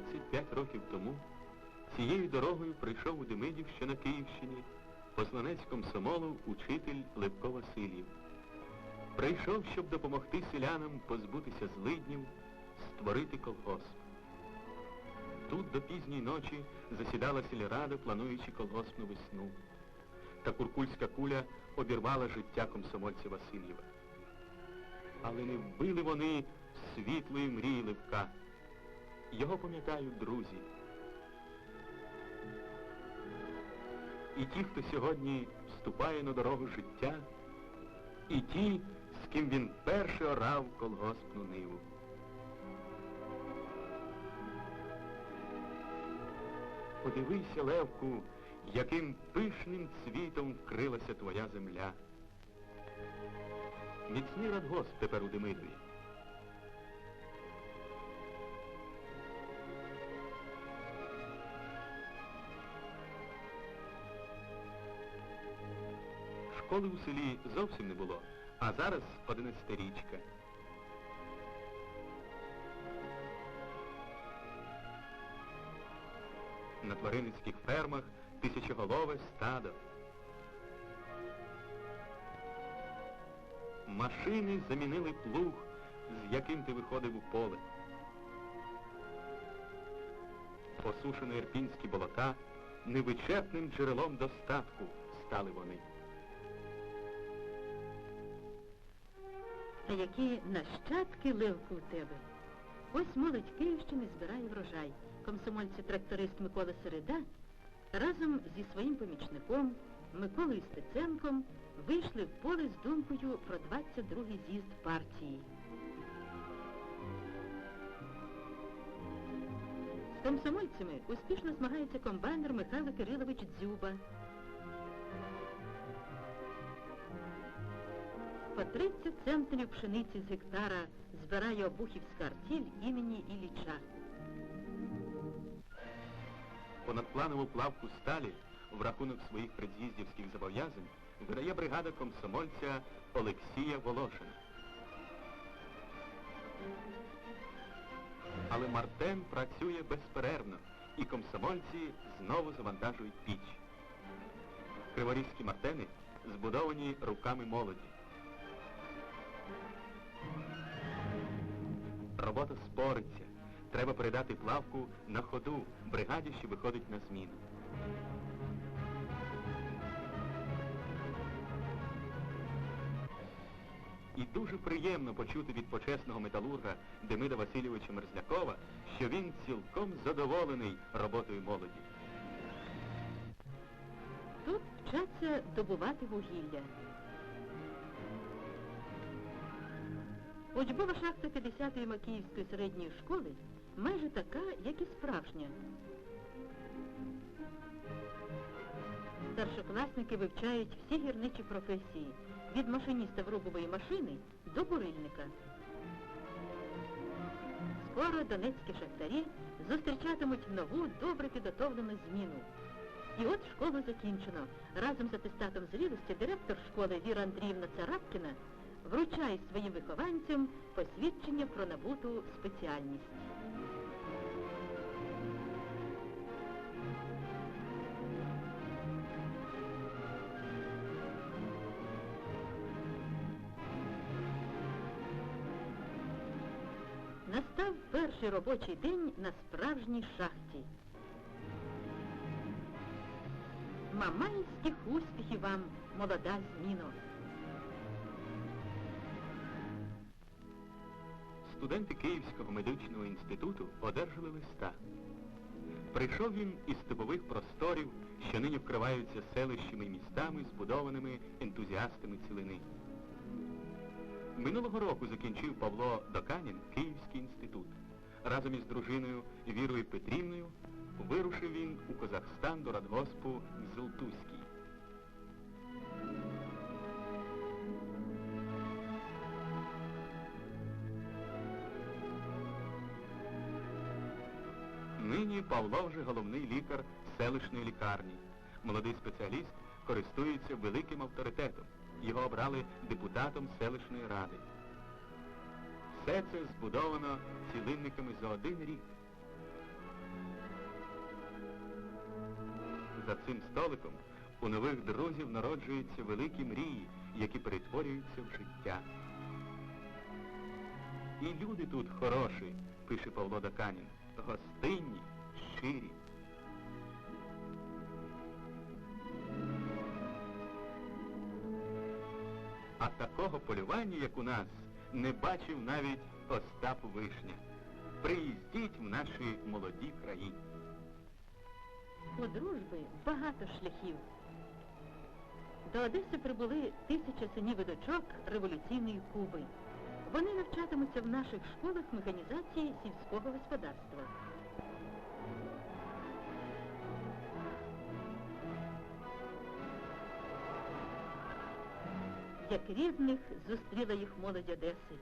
35 років тому цією дорогою прийшов у Демидів, на Київщині, посланець комсомолу учитель Левко Васильєв. Прийшов, щоб допомогти селянам позбутися злиднів, створити колгосп. Тут до пізньої ночі засідала сільрада, плануючи колгоспну весну. Та куркульська куля обірвала життя комсомольця Васильєва. Але не вбили вони світлої мрії Левка. Його пам'ятають друзі. І ті, хто сьогодні вступає на дорогу життя, і ті, з ким він перший орав колгоспну ниву. Подивися, Левку, яким пишним цвітом вкрилася твоя земля. Міцний радгосп тепер у Демидові. Школи у селі зовсім не було, а зараз одинадцятирічка. На тваринницьких фермах тисячоголове стадо. Машини замінили плуг, з яким ти виходив у поле. Посушені ірпінські болота невичерпним джерелом достатку стали вони. Та які нащадки ливку у тебе. Ось молодь Київщини збирає врожай. Комсомольці-тракторист Микола Середа разом зі своїм помічником Миколою Стеценком вийшли в поле з думкою про 22-й з'їзд партії. З комсомольцями успішно змагається комбайнер Михайло Кирилович Дзюба. 30 центнерів пшениці з гектара збирає Обухівська артіль імені Ілліча. Понадпланову плавку сталі в рахунок своїх предз'їздівських зобов'язань видає бригада комсомольця Олексія Волошина. Але Мартен працює безперервно, і комсомольці знову завантажують піч. Криворізькі мартени збудовані руками молоді. Робота спориться. Треба передати плавку на ходу бригаді, що виходить на зміну. І дуже приємно почути від почесного металурга Демида Васильовича Мерзлякова, що він цілком задоволений роботою молоді. Тут вчаться добувати вугілля. Учбова шахта 50-ї Макіївської середньої школи майже така, як і справжня. Старшокласники вивчають всі гірничі професії, від машиніста врубової машини до бурильника. Скоро донецькі шахтарі зустрічатимуть нову, добре підготовлену зміну. І от школу закінчено. Разом з атестатом зрілості директор школи Віра Андріївна Царапкіна вручає своїм вихованцям посвідчення про набуту спеціальність. Настав перший робочий день на справжній шахті. Мамайських успіхів вам, молода зміно! Студенти Київського медичного інституту одержали листа. Прийшов він із степових просторів, що нині вкриваються селищами і містами, збудованими ентузіастами цілини. Минулого року закінчив Павло Доканін Київський інститут. Разом із дружиною Вірою Петрівною вирушив він у Казахстан до радгоспу Золтузький. Павло вже головний лікар селищної лікарні. Молодий спеціаліст користується великим авторитетом. Його обрали депутатом селищної ради. Все це збудовано цілинниками за один рік. За цим столиком у нових друзів народжуються великі мрії, які перетворюються в життя. І люди тут хороші, пише Павло Даканін, гостинні. А такого полювання, як у нас, не бачив навіть Остап Вишня. Приїздіть в наші молоді краї. У дружби багато шляхів. До Одеси прибули тисяча синів і дочок революційної Куби. Вони навчатимуться в наших школах механізації сільського господарства. Як рідних зустріла їх молодь Одеси.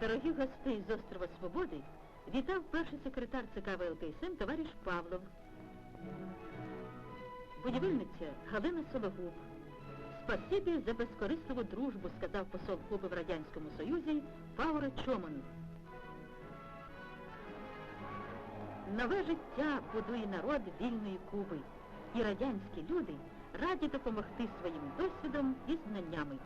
Дорогі гостей з острова Свободи вітав перший секретар ЦК ВЛКСМ товариш Павлов, будівельниця Галина Сологуб. Спасибі за безкорисливу дружбу, сказав посол Куби в Радянському Союзі Пауре Чоман. Нове життя будує народ вільної Куби, і радянські люди раді допомогти своїм досвідом і знаннями.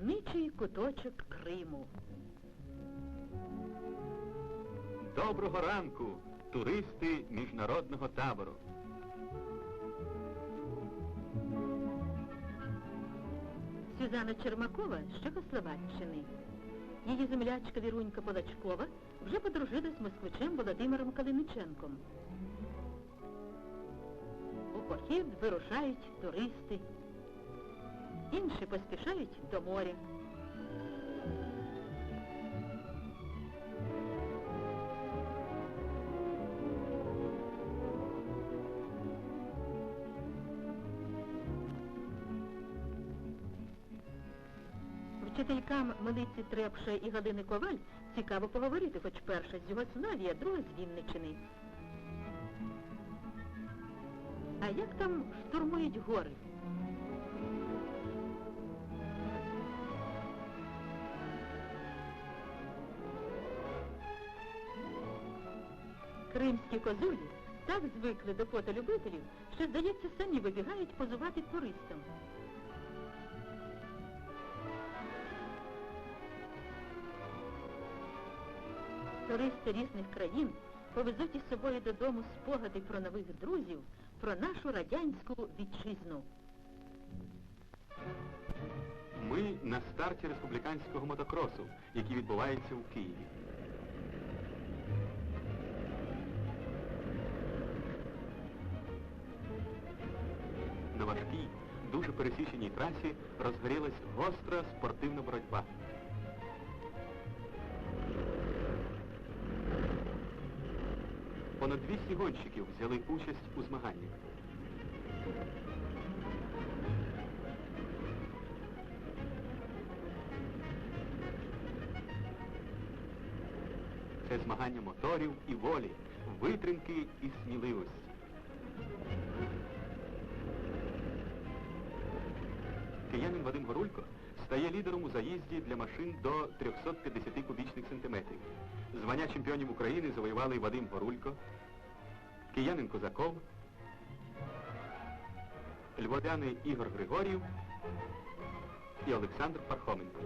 Мальовничий куточок Криму. Доброго ранку, туристи міжнародного табору. Сюзанна Чермакова з Чехословаччини. Її землячка Вірунька Полачкова вже подружилась з москвичем Володимиром Калиниченком. У похід вирушають туристи. Інші поспішають до моря. Вчителькам Милиці Трепше і Галини Коваль цікаво поговорити, хоч перша з Югославії, а друга з Вінничини. А як там штурмують гори? Кримські козулі так звикли до фотолюбителів, що, здається, самі вибігають позувати туристам. Туристи різних країн повезуть із собою додому спогади про нових друзів, про нашу радянську вітчизну. Ми на старті республіканського мотокросу, який відбувається у Києві. Важкій, дуже пересіченій трасі розгорілась гостра спортивна боротьба. Понад 200 гонщиків взяли участь у змаганнях. Це змагання моторів і волі, витримки і сміливості. Заїзді для машин до 350 кубічних сантиметрів. Звання чемпіонів України завоювали Вадим Горулько, киянин Козаков, львов'яни Ігор Григорів і Олександр Пархоменко.